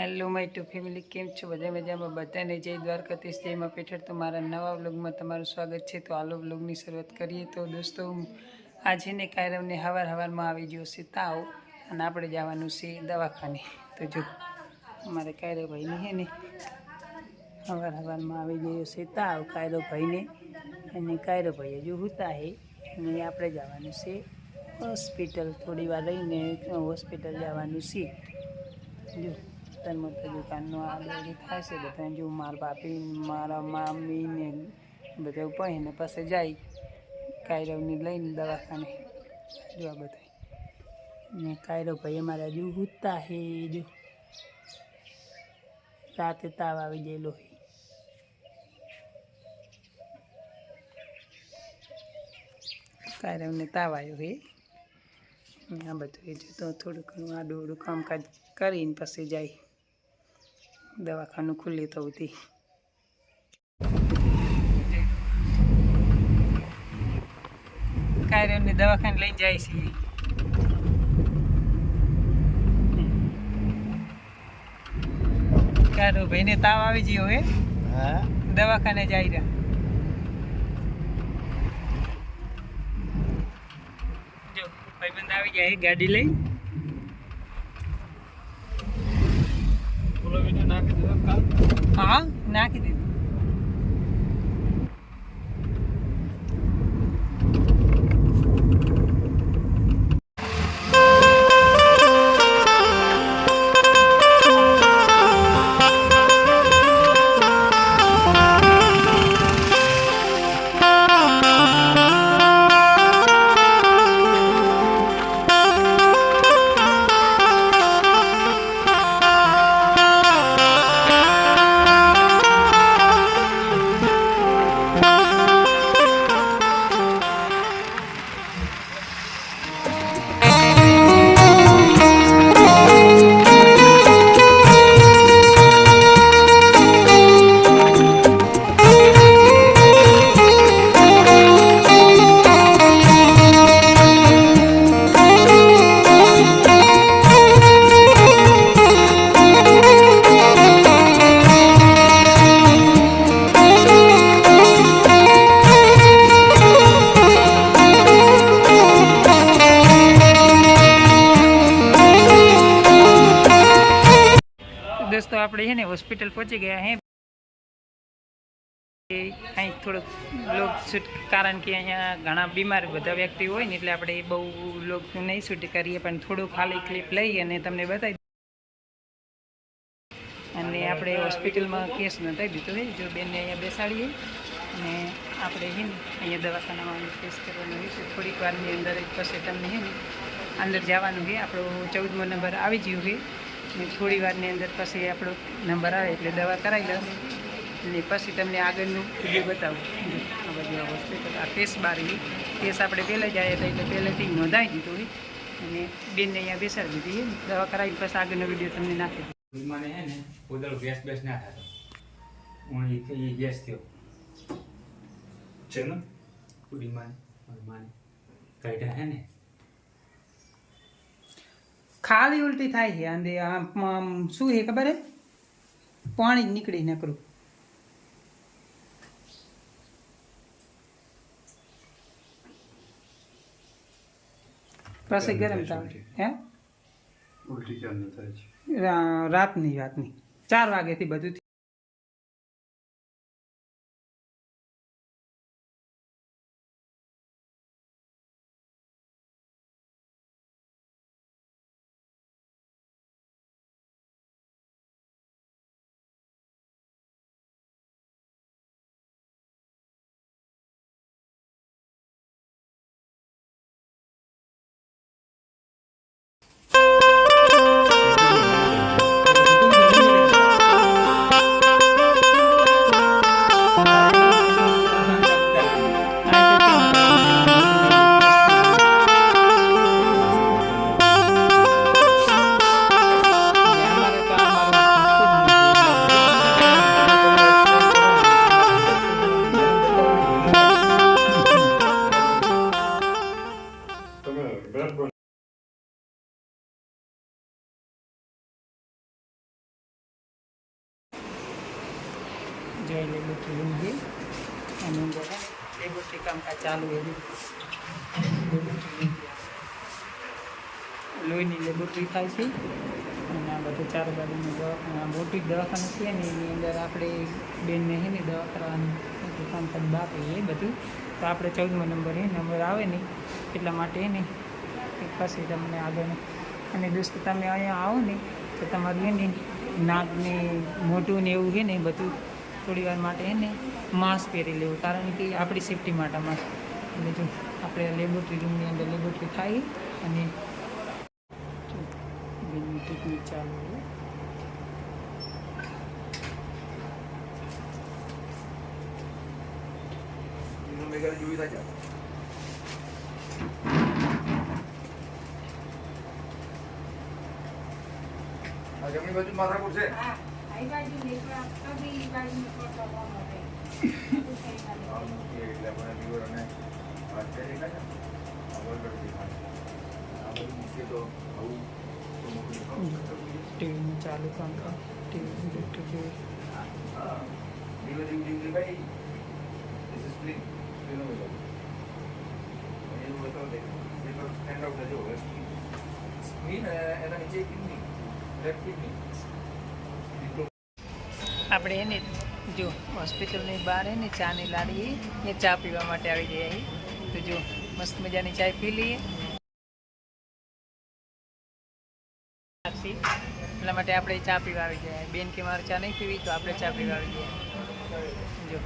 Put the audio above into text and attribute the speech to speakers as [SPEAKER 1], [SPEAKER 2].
[SPEAKER 1] Hello my two family કેમ છો? બધા મજામાં? બધાને જય દ્વારકાથી જયમાં પેઠળ તો મારા નવા વ્લોગમાં તમારું સ્વાગત છે. તો આલો વ્લોગની શરૂઆત કરીએ. તો દોસ્તો આજે ને કાયરમને હવાર હવારમાં આવી ગયો છે તાવ અને આપણે જવાનું છે દવાખાને. તો જો, અમારે કાયરો ભાઈને હે ને હવાર હવારમાં આવી ગયો છે તાવ. કાયરો ભાઈને અને કાયરો ભાઈ હજુ હુતા હે. અને આપણે જવાનું છે હોસ્પિટલ. થોડી વાર રહીને હોસ્પિટલ જવાનું છે. જો તનમાં તો દુકાનનો આ બધું થાય છે. બધા જો મારા બાપી, મારા મામી ને બધા ઉપાય ને પાસે જાય. કાયરવની લઈને દવાખાને. જો આ બધા. ને કાયરો ભાઈ અમારા હજુ હુતા હે જો. રાતે તાવ આવી ગયેલો હે. કાયરવને તાવ આવ્યો હે. આ બધું એ જતો થોડું ઘણું આડું આડું કામકાજ કરીને પછી જાય. દવાખાનું ખુલ્લી તો હતી કાયરને દવાખાને લઈ જાય છે. કારો ભાઈને તાવ આવી ગયો હે?
[SPEAKER 2] હા.
[SPEAKER 1] દવાખાને જાય રહ્યા જો ભાઈબંધ આવી ગયા હે ગાડી લઈ
[SPEAKER 2] વીડિયો નાખી દીધો
[SPEAKER 1] હા નાખી દીધું. આપણે છે ને હોસ્પિટલ પહોંચી ગયા હે. અહીં થોડુંક લોક શૂટ કારણ કે અહીંયા ઘણા બીમાર બધા વ્યક્તિ હોય ને એટલે આપણે બહુ લોક નહીં શૂટ કરીએ, પણ થોડું ખાલી ક્લિપ લઈ અને તમને બતાવી અને આપણે હોસ્પિટલમાં કેસ નોંધાવી દીધો હોય જો બેનને અહીંયા બેસાડીએ. અને આપણે છે ને અહીંયા દવાખાનામાં કેસ કરવાનો હોય છે થોડીક વારની અંદર એક પછી તમને છે ને અંદર જવાનું છે. આપણો ચૌદમો નંબર આવી ગયો છે. થોડી વારની અંદર પછી આપણો નંબર આવે એટલે દવા કરાવી લો અને પછી તમને આગળનું વીડિયો બતાવું. આ બધી હોસ્પિટલ આ કેસ બારી કેસ આપણે પહેલાં જાય હતા એટલે પહેલેથી નોંધાવી દીધું હોય અને બેનને અહીંયા બેસાડી દીધી દવા કરાવી પછી આગળનો વીડિયો તમને નાખી
[SPEAKER 2] વિમાને હે ને ઉદર ગેસ બેસ ના થતો હું ગેસ થયો. છે ને પૂરી માને માને કાઢ્યા હે ને?
[SPEAKER 1] ખાલી ઉલટી થાય છે. અને આમ શું છે ખબર હે? પાણી જ નીકળી નકરું. પછી ગરમ થાય હે? રાતની રાતની ચાર વાગ્યાથી બધું છે અને અંદર લેબોરેટરી કામકાજ ચાલુ છે લેબોરેટરી લોહીની લેબોરેટરી થાય છે, અને આ બધું ચાર બાજુની દવા મોટી દવાખાનું છે ને, એની અંદર આપણે બેનને છે ને દવા કરવાનું કામકાજ બાકી એ બધું. તો આપણે ચૌદમો નંબર એ નંબર આવે ને, એટલા માટે એને એક પાસે તમને આગળ અને દોસ્ત, તમે અહીંયા આવો ને, તો તમારું નાક ને મોટું ને એવું છે ને બધું થોડી વાર માટે એને માસ્ક પહેરી લેવું. કારણ કે આપણી સેફટી માટે માસ્ક એટલે જો આપણે લેબોરેટરી રૂમની અંદર લેબોરેટરી થાય અને ટ્રીટમેન્ટ ચાલુ છે.
[SPEAKER 3] જમણી બાજુ માથાકૂટ છે?
[SPEAKER 1] ટીવીનું ચાલુ કામ ટીવી ડૉક્ટર જોઈ
[SPEAKER 3] હા. લીવર જેવું જેવું દેખાય This is spleen. spleen એવું બતાવો દે. એ તો stand થજો એના નીચે કિડની લેફ્ટ kidney.
[SPEAKER 1] આપણે એને જો હોસ્પિટલની બહાર એને ચાની લાડી એ ચા પીવા માટે આવી ગયા તો જો મસ્ત મજાની ચા પી લઈએ. એટલા માટે આપણે ચા પીવા આવી ગયા બેન કે મારે ચા નહીં પીવી, તો આપણે ચા પીવા આવી ગયા જો.